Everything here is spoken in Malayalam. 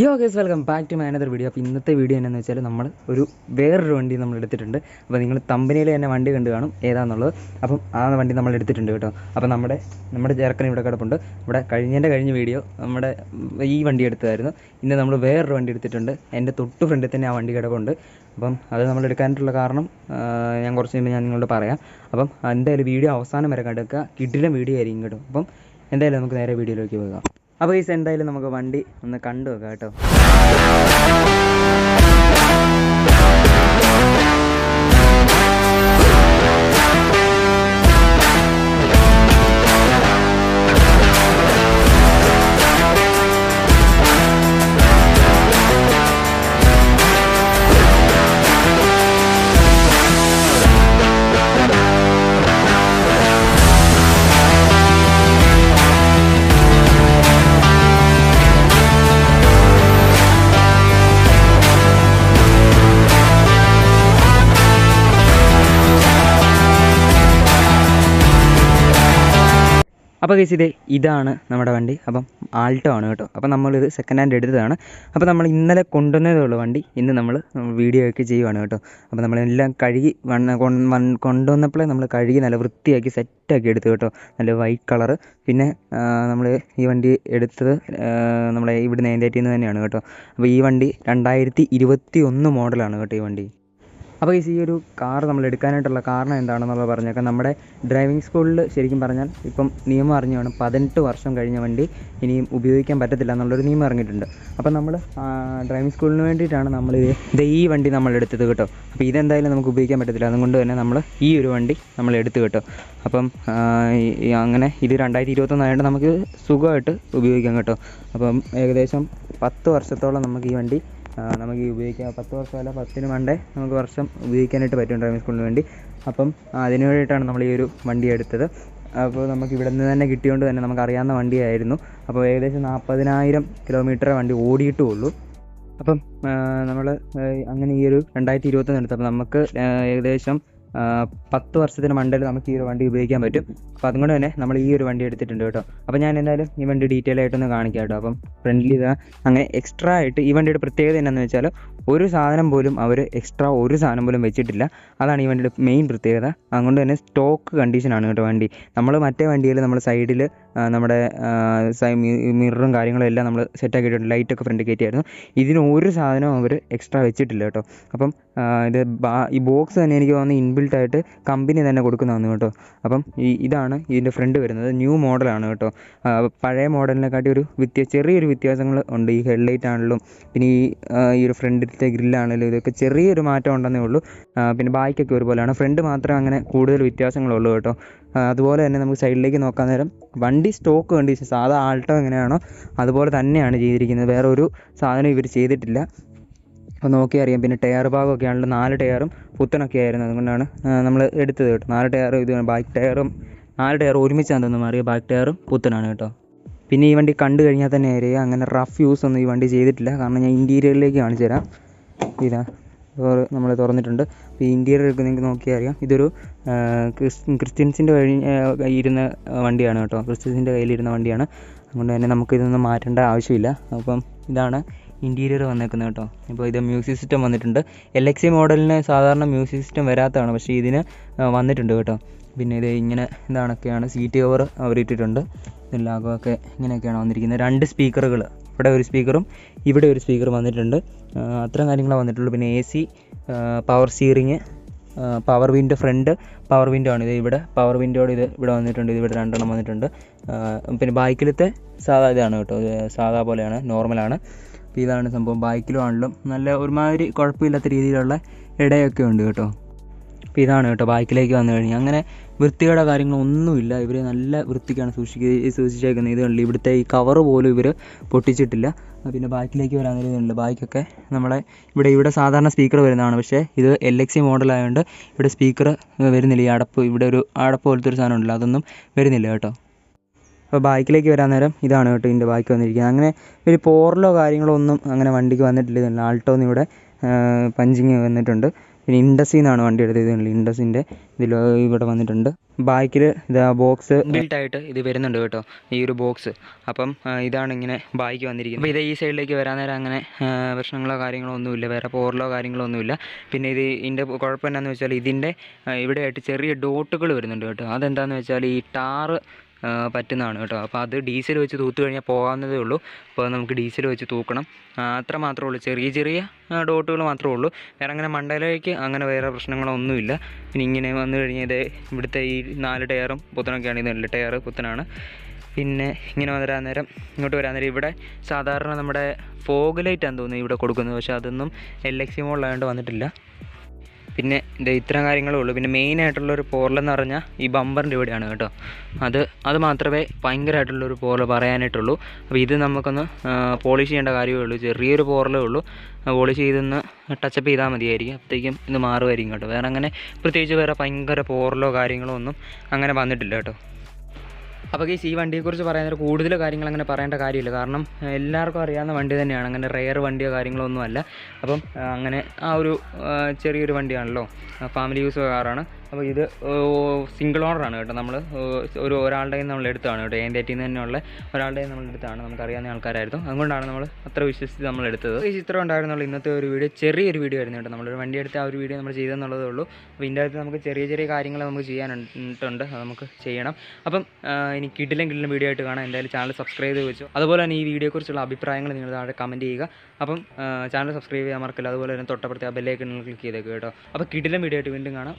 Yo guys welcome back to മാനദർ video അപ്പോൾ ഇന്നത്തെ വീഡിയോ എന്നാന്ന് വെച്ചാൽ നമ്മൾ ഒരു വേറൊരു വണ്ടി നമ്മൾ എടുത്തിട്ടുണ്ട്. അപ്പോൾ നിങ്ങൾ തമ്പനിയിൽ തന്നെ വണ്ടി കണ്ടു കാണും ഏതാണെന്നുള്ളത് അപ്പം ആ വണ്ടി നമ്മൾ എടുത്തിട്ടുണ്ട് കേട്ടോ. അപ്പോൾ നമ്മുടെ നമ്മുടെ ചേർക്കൻ ഇവിടെ കിടപ്പുണ്ട്. ഇവിടെ കഴിഞ്ഞതിന്റെ കഴിഞ്ഞ വീഡിയോ നമ്മുടെ ഈ വണ്ടി എടുത്തതായിരുന്നു. ഇന്ന് നമ്മൾ വേറൊരു വണ്ടി എടുത്തിട്ടുണ്ട്. എന്റെ തൊട്ട് ഫ്രണ്ടിൽ തന്നെ ആ വണ്ടി കിടപ്പുണ്ട്. അപ്പം അത് നമ്മൾ എടുക്കാനായിട്ടുള്ള കാരണം ഞാൻ കുറച്ച് കഴിയുമ്പോൾ ഞാൻ നിങ്ങളോട് പറയാം. അപ്പം എന്തായാലും വീഡിയോ അവസാനം വരെ കിടക്കുക കിഡിലും വീഡിയോ ആയിരിക്കും കേട്ടോ. അപ്പം എന്തായാലും നമുക്ക് നേരെ വീഡിയോയിലേക്ക് പോകാം. അപ്പോൾ ഈ എന്തായാലും നമുക്ക് വണ്ടി ഒന്ന് കണ്ടു വെക്കാം കേട്ടോ. അപ്പോൾ കേസ് ഇതേ ഇതാണ് നമ്മുടെ വണ്ടി. അപ്പം ആൾട്ടോ ആണ് കേട്ടോ. അപ്പം നമ്മളിത് സെക്കൻഡ് ഹാൻഡ് എടുത്തതാണ്. അപ്പോൾ നമ്മൾ ഇന്നലെ കൊണ്ടുവന്നതേ ഉള്ളൂ വണ്ടി. ഇന്ന് നമ്മൾ വീഡിയോ ഒക്കെ ചെയ്യുവാണ് കേട്ടോ. അപ്പോൾ നമ്മളെല്ലാം കഴുകി കൊണ്ടുവന്നപ്പോഴേ നമ്മൾ കഴുകി നല്ല വൃത്തിയാക്കി സെറ്റാക്കി എടുത്തു കേട്ടോ. നല്ല വൈറ്റ് കളറ് പിന്നെ നമ്മൾ ഈ വണ്ടി എടുത്തത് നമ്മളെ ഇവിടെ നേന്തേറ്റിൽ നിന്ന് തന്നെയാണ് കേട്ടോ. അപ്പോൾ ഈ വണ്ടി രണ്ടായിരത്തി ഇരുപത്തി ഒന്ന് മോഡലാണ് കേട്ടോ ഈ വണ്ടി. അപ്പോൾ ഈ ഒരു കാർ നമ്മൾ എടുക്കാനായിട്ടുള്ള കാരണം എന്താണെന്നുള്ളത് പറഞ്ഞേക്കാം. നമ്മുടെ ഡ്രൈവിംഗ് സ്കൂളിൽ ശരിക്കും പറഞ്ഞാൽ ഇപ്പം നിയമം അറിഞ്ഞു വേണം പതിനെട്ട് വർഷം കഴിഞ്ഞ വണ്ടി ഇനിയും ഉപയോഗിക്കാൻ പറ്റത്തില്ല എന്നുള്ളൊരു നിയമം ഇറങ്ങിയിട്ടുണ്ട് അപ്പം നമ്മൾ ഡ്രൈവിംഗ് സ്കൂളിന് വേണ്ടിയിട്ടാണ് നമ്മൾ ഇത് ഈ വണ്ടി നമ്മൾ എടുത്തത് കേട്ടോ. അപ്പോൾ ഇതെന്തായാലും നമുക്ക് ഉപയോഗിക്കാൻ പറ്റത്തില്ല. അതുകൊണ്ട് തന്നെ നമ്മൾ ഈ ഒരു വണ്ടി നമ്മൾ എടുത്തു കേട്ടോ. അപ്പം അങ്ങനെ ഇത് രണ്ടായിരത്തി ഇരുപത്തൊന്നായതുകൊണ്ട് നമുക്ക് സുഖമായിട്ട് ഉപയോഗിക്കാം കേട്ടോ. അപ്പം ഏകദേശം പത്ത് വർഷത്തോളം നമുക്ക് ഈ വണ്ടി നമുക്ക് ഈ ഉപയോഗിക്കാം. പത്ത് വർഷമല്ല പത്തിന് മണ്ടേ നമുക്ക് വർഷം ഉപയോഗിക്കാനായിട്ട് പറ്റും ഡ്രൈവിംഗ് സ്കൂളിന് വേണ്ടി. അപ്പം അതിന് വേണ്ടിയിട്ടാണ് നമ്മൾ ഈ ഒരു വണ്ടി എടുത്തത്. അപ്പോൾ നമുക്ക് ഇവിടെ നിന്ന് തന്നെ കിട്ടിയോണ്ട് തന്നെ നമുക്ക് അറിയാവുന്ന വണ്ടിയായിരുന്നു. അപ്പോൾ ഏകദേശം നാൽപ്പതിനായിരം കിലോമീറ്റർ വണ്ടി ഓടിയിട്ടുള്ളൂ അപ്പം നമ്മൾ അങ്ങനെ ഈ ഒരു രണ്ടായിരത്തി ഇരുപത്തൊന്ന് എടുത്തപ്പോൾ നമുക്ക് ഏകദേശം പത്ത് വർഷത്തിന് മണ്ടയിൽ നമുക്ക് ഈ ഒരു വണ്ടി ഉപയോഗിക്കാൻ പറ്റും. അപ്പം അതുകൊണ്ട് തന്നെ നമ്മൾ ഈ ഒരു വണ്ടി എടുത്തിട്ടുണ്ട് കേട്ടോ. അപ്പോൾ ഞാൻ എന്തായാലും ഈ വണ്ടി ഡീറ്റെയിൽ ആയിട്ടൊന്ന് കാണിക്കാം കേട്ടോ. അപ്പം ഫ്രണ്ട്ലി ഇതാ. അങ്ങനെ എക്സ്ട്രാ ആയിട്ട് ഈ വണ്ടിയുടെ പ്രത്യേകത എന്നാന്ന് വെച്ചാൽ ഒരു സാധനം പോലും അവർ എക്സ്ട്രാ ഒരു സാധനം പോലും വെച്ചിട്ടില്ല. അതാണ് ഈ വണ്ടിയുടെ മെയിൻ പ്രത്യേകത. അതുകൊണ്ട് തന്നെ സ്റ്റോക്ക് കണ്ടീഷനാണ് കേട്ടോ വണ്ടി. നമ്മൾ മറ്റേ വണ്ടിയിൽ നമ്മൾ സൈഡിൽ നമ്മുടെ മിററും കാര്യങ്ങളും എല്ലാം നമ്മൾ സെറ്റ് സെറ്റാക്കിയിട്ടുണ്ട് ലൈറ്റൊക്കെ ഫ്രണ്ട് കയറ്റിയായിരുന്നു. ഇതിന് ഒരു സാധനവും അവർ എക്സ്ട്രാ വെച്ചിട്ടില്ല കേട്ടോ. അപ്പം ഇത് ഈ ബോക്സ് തന്നെ എനിക്ക് തോന്നുന്നു ഇൻബിൽട്ട് ആയിട്ട് കമ്പനി തന്നെ കൊടുക്കുന്നതാണ് കേട്ടോ. അപ്പം ഈ ഇതാണ് ഇതിന്റെ ഫ്രണ്ട് വരുന്നത്. ന്യൂ മോഡലാണ് കേട്ടോ. പഴയ മോഡലിനെക്കാട്ടി ഒരു വ്യത്യാസം ചെറിയൊരു വ്യത്യാസങ്ങൾ ഉണ്ട്. ഈ ഹെഡ്ലൈറ്റ് ആണെങ്കിലും പിന്നെ ഈ ഈ ഒരു ഫ്രണ്ടിലത്തെ ഗ്രില്ലാണെങ്കിലും ഇതൊക്കെ ചെറിയൊരു മാറ്റം ഉണ്ടെന്നേ ഉള്ളൂ. പിന്നെ ബായ്ക്കൊക്കെ ഒരുപോലെയാണ്. ഫ്രണ്ട് മാത്രമേ അങ്ങനെ കൂടുതൽ വ്യത്യാസങ്ങളുള്ളൂ കേട്ടോ. അതുപോലെ തന്നെ നമുക്ക് സൈഡിലേക്ക് നോക്കാൻ നേരം വണ്ടി സ്റ്റോക്ക് കണ്ടീഷൻ സാധാ ആൾട്ടോ എങ്ങനെയാണോ അതുപോലെ തന്നെയാണ് ചെയ്തിരിക്കുന്നത്. വേറെ ഒരു സാധനം ഇവർ ചെയ്തിട്ടില്ല. അപ്പോൾ നോക്കി അറിയാം പിന്നെ ടയർ ഭാഗമൊക്കെ ആണല്ലോ നാല് ടയറും പുത്തനൊക്കെ ആയിരുന്നു അതുകൊണ്ടാണ് നമ്മൾ എടുത്തത് കേട്ടോ. നാല് ടയർ ഇത് ബാക്ക് ടയറും നാല് ടയർ ഒരുമിച്ചാണ് തോന്നുന്നു മാറിയ ബാക്ക് ടയറും പുത്തനാണ് കേട്ടോ. പിന്നെ ഈ വണ്ടി കണ്ടു കഴിഞ്ഞാൽ തന്നെ അറിയാം അങ്ങനെ റഫ് യൂസ് ഒന്നും ഈ വണ്ടി ചെയ്തിട്ടില്ല. കാരണം ഞാൻ ഇന്റീരിയറിലേക്ക് കാണിച്ചു തരാം. ഇതാ. ഡോറ് നമ്മൾ തുറന്നിട്ടുണ്ട്. അപ്പോൾ ഈ ഇന്റീരിയർ നിങ്ങൾക്ക് നോക്കിയാൽ അറിയാം. ഇതൊരു ക്രിസ്ത്യൻസിന്റെ വഴി ആ, ഇരുന്ന വണ്ടിയാണ് കേട്ടോ. ക്രിസ്ത്യൻസിന്റെ കയ്യിലിരുന്ന വണ്ടിയാണ്. അതുകൊണ്ട് തന്നെ നമുക്ക് ഇതൊന്നും മാറ്റേണ്ട ആവശ്യമില്ല. അപ്പം ഇതാണ് ഇന്റീരിയർ വന്നേക്കുന്നത് കേട്ടോ. ഇപ്പോൾ ഇത് മ്യൂസിക് സിസ്റ്റം വന്നിട്ടുണ്ട്. എൽ എക്സ് മോഡലിന് സാധാരണ മ്യൂസിക് സിസ്റ്റം വരാത്തതാണ്. പക്ഷേ ഇതിന് വന്നിട്ടുണ്ട് കേട്ടോ. പിന്നെ ഇത് ഇങ്ങനെ ഇതാണൊക്കെയാണ് സീറ്റ് കവർ അവർ ഇട്ടിട്ടുണ്ട് ഇതിലാകമൊക്കെ ഇങ്ങനെയൊക്കെയാണ് വന്നിരിക്കുന്നത്. രണ്ട് സ്പീക്കറുകൾ. ഇവിടെ ഒരു സ്പീക്കറും ഇവിടെ ഒരു സ്പീക്കറും വന്നിട്ടുണ്ട്. അത്രയും കാര്യങ്ങളാണ് വന്നിട്ടുള്ളൂ. പിന്നെ A C power steering power window front power window ആണ്. ഇത് ഇവിടെ പവർ വിൻഡോയുടെ ഇത് ഇവിടെ വന്നിട്ടുണ്ട്. ഇത് ഇവിടെ രണ്ടെണ്ണം വന്നിട്ടുണ്ട്. പിന്നെ ബൈക്കിലത്തെ സാധാ ഇതാണ് കേട്ടോ. സാധാ പോലെയാണ് നോർമലാണ് അപ്പോൾ ഇതാണ് സംഭവം. ബൈക്കിലും ആണെങ്കിലും നല്ല ഒരുമാതിരി കുഴപ്പമില്ലാത്ത രീതിയിലുള്ള ഇടയൊക്കെ ഉണ്ട് കേട്ടോ. അപ്പോൾ ഇതാണ് കേട്ടോ. ബാക്കിലേക്ക് വന്നു കഴിഞ്ഞാൽ അങ്ങനെ വൃത്തിയുടെ കാര്യങ്ങളൊന്നുമില്ല ഇവർ നല്ല വൃത്തിക്കാണ് സൂക്ഷിക്കുക സൂക്ഷിച്ചേക്കുന്നത്. ഇത് കണ്ടില്ല? ഇവിടുത്തെ ഈ കവർ പോലും ഇവർ പൊട്ടിച്ചിട്ടില്ല. പിന്നെ ബാക്കിലേക്ക് വരാൻ നേരം ബാക്കിയൊക്കെ നമ്മളെ ഇവിടെ ഇവിടെ സാധാരണ സ്പീക്കർ വരുന്നതാണ്. പക്ഷേ ഇത് എൽ എക്സ് സി മോഡലായതുകൊണ്ട് ഇവിടെ സ്പീക്കർ വരുന്നില്ല. ഈ അടപ്പ് ഇവിടെ ഒരു അടപ്പ് പോലത്തെ ഒരു സാധനം ഉണ്ടല്ലോ അതൊന്നും വരുന്നില്ല കേട്ടോ. അപ്പോൾ ബൈക്കിലേക്ക് വരാൻ നേരം ഇതാണ് കേട്ടോ ഇതിന്റെ ബാക്കി വന്നിരിക്കുന്നത്. അങ്ങനെ ഒരു പോറലോ കാര്യങ്ങളോ ഒന്നും അങ്ങനെ വണ്ടിക്ക് വന്നിട്ടില്ല. ആൾട്ടോന്ന് ഇവിടെ പഞ്ചിങ് വന്നിട്ടുണ്ട്. പിന്നെ ഇൻഡസിൽ നിന്നാണ് വണ്ടി എടുത്തത് ഇൻഡസിന്റെ ഇതിൽ ഇവിടെ വന്നിട്ടുണ്ട്. ബാക്കിൽ ഇതാ ബോക്സ് ബിൽട്ടായിട്ട് ഇത് വരുന്നുണ്ട് കേട്ടോ. ഈ ഒരു ബോക്സ് അപ്പം ഇതാണ് ഇങ്ങനെ ബാക്ക് വന്നിരിക്കുന്നത്. അപ്പോൾ ഇത് ഈ സൈഡിലേക്ക് വരാൻ നേരം അങ്ങനെ പ്രശ്നങ്ങളോ കാര്യങ്ങളോ ഒന്നുമില്ല. വേറെ പോറലോ കാര്യങ്ങളോ ഒന്നുമില്ല. പിന്നെ ഇത് ഇതിന്റെ കുഴപ്പം എന്താണെന്ന് വെച്ചാൽ ഇതിന്റെ ഇവിടെയായിട്ട് ചെറിയ ഡോട്ടുകൾ വരുന്നുണ്ട് കേട്ടോ. അതെന്താണെന്ന് വെച്ചാൽ ഈ ടാറ് പറ്റുന്നതാണ് കേട്ടോ. അപ്പോൾ അത് ഡീസൽ വെച്ച് തൂത്ത് കഴിഞ്ഞാൽ പോകാവുന്നതേ ഉള്ളൂ. അപ്പോൾ നമുക്ക് ഡീസൽ വെച്ച് തൂക്കണം. അത്ര മാത്രമേ ഉള്ളൂ. ചെറിയ ചെറിയ ഡോട്ടുകൾ മാത്രമേ ഉള്ളൂ. വേറെ അങ്ങനെ മണ്ടയിലേക്ക് അങ്ങനെ വേറെ പ്രശ്നങ്ങളൊന്നുമില്ല. പിന്നെ ഇങ്ങനെ വന്നു കഴിഞ്ഞാൽ ഇതേ ഇവിടുത്തെ ഈ നാല് ടയറും പുത്തനൊക്കെയാണ് ഇത് ടയർ പുത്തനാണ്. പിന്നെ ഇങ്ങനെ വരാൻ നേരം ഇങ്ങോട്ട് വരാൻ നേരം ഇവിടെ സാധാരണ നമ്മുടെ ഫോഗ് ലൈറ്റാന്ന് തോന്നുന്നു ഇവിടെ കൊടുക്കുന്നത്. പക്ഷേ അതൊന്നും എൽ എക്സി മോളിലായതുകൊണ്ട് വന്നിട്ടില്ല. പിന്നെ ഇത് ഇത്തരം കാര്യങ്ങളേ ഉള്ളൂ. പിന്നെ മെയിൻ ആയിട്ടുള്ള ഒരു പോറൽ എന്ന് പറഞ്ഞാൽ ഈ ബമ്പറിന്റെ ഇവിടെയാണ് കേട്ടോ. അത് അത് മാത്രമേ ഭയങ്കരമായിട്ടുള്ളൊരു പോറൽ പറയാനായിട്ടുള്ളൂ. അപ്പോൾ ഇത് നമുക്കൊന്ന് പോളിഷ് ചെയ്യേണ്ട കാര്യമേ ഉള്ളൂ. ചെറിയൊരു പോറലേ ഉള്ളൂ. പോളിഷ് ചെയ്തൊന്ന് ടച്ചപ്പ് ചെയ്താൽ മതിയായിരിക്കും. അപ്പോഴത്തേക്കും ഇത് മാറുമായിരിക്കും കേട്ടോ. വേറെ അങ്ങനെ പ്രത്യേകിച്ച് വേറെ ഭയങ്കര പോറലോ കാര്യങ്ങളോ ഒന്നും അങ്ങനെ വന്നിട്ടില്ല കേട്ടോ. അപ്പോൾ ഈ വണ്ടിയെക്കുറിച്ച് പറയാൻ നേരം കൂടുതൽ കാര്യങ്ങൾ അങ്ങനെ പറയേണ്ട കാര്യമില്ല. കാരണം എല്ലാവർക്കും അറിയാവുന്ന വണ്ടി തന്നെയാണ്. അങ്ങനെ റെയർ വണ്ടിയോ കാര്യങ്ങളോ ഒന്നുമല്ല. അപ്പം അങ്ങനെ ആ ഒരു ചെറിയൊരു വണ്ടിയാണല്ലോ. ഫാമിലി യൂസ് കാറാണ് അപ്പോൾ ഇത് സിംഗിൾ ഓർഡറാണ് കേട്ടോ നമ്മൾ ഒരു ഒരാളുടെ കയ്യിൽ നമ്മൾ എടുത്തതാണ് കേട്ടോ. എന്റെ ടീം തന്നെയുള്ള ഒരാളുടെ കയ്യിൽ നമ്മൾ എടുത്താണ് നമുക്കറിയാവുന്ന ആൾക്കാരായിരുന്നു. അതുകൊണ്ടാണ് നമ്മൾ അത്ര വിശ്വസിച്ച് നമ്മൾ എടുത്തത്. ഈ ചിത്രം ഉണ്ടായിരുന്നുള്ളൂ ഇന്നത്തെ ഒരു വീഡിയോ ചെറിയൊരു വീഡിയോ ആയിരുന്നു കേട്ടോ. നമ്മളൊരു വണ്ടി എടുത്ത് ആ ഒരു വീഡിയോ നമ്മൾ ചെയ്തെന്നുള്ളതേ ഉള്ളൂ. അപ്പോൾ ഇതിന്റെ അകത്ത് നമുക്ക് ചെറിയ ചെറിയ കാര്യങ്ങൾ നമുക്ക് ചെയ്യാനുണ്ട്. അത് നമുക്ക് ചെയ്യണം. അപ്പം ഇനി കിടിലും കിടിലും വീഡിയോ ആയിട്ട് കാണാം. എന്തായാലും ചാനൽ സബ്സ്ക്രൈബ് ചെയ്ത് വെച്ചു. അതുപോലെ തന്നെ ഈ വീഡിയോയെക്കുറിച്ചുള്ള അഭിപ്രായങ്ങൾ നിങ്ങൾ താഴെ കമന്റ് ചെയ്യുക. അപ്പം ചാനൽ സബ്സ്ക്രൈബ് ചെയ്യാൻ മറക്കില്ല. അതുപോലെ തന്നെ തൊട്ടപ്പുറത്തെ ആ ബെല്ലൈക്കണിൽ ക്ലിക്ക് ചെയ്തേക്ക് കേട്ടോ. അപ്പോൾ കിടിലും വീഡിയോ ആയിട്ട് വീണ്ടും കാണാം.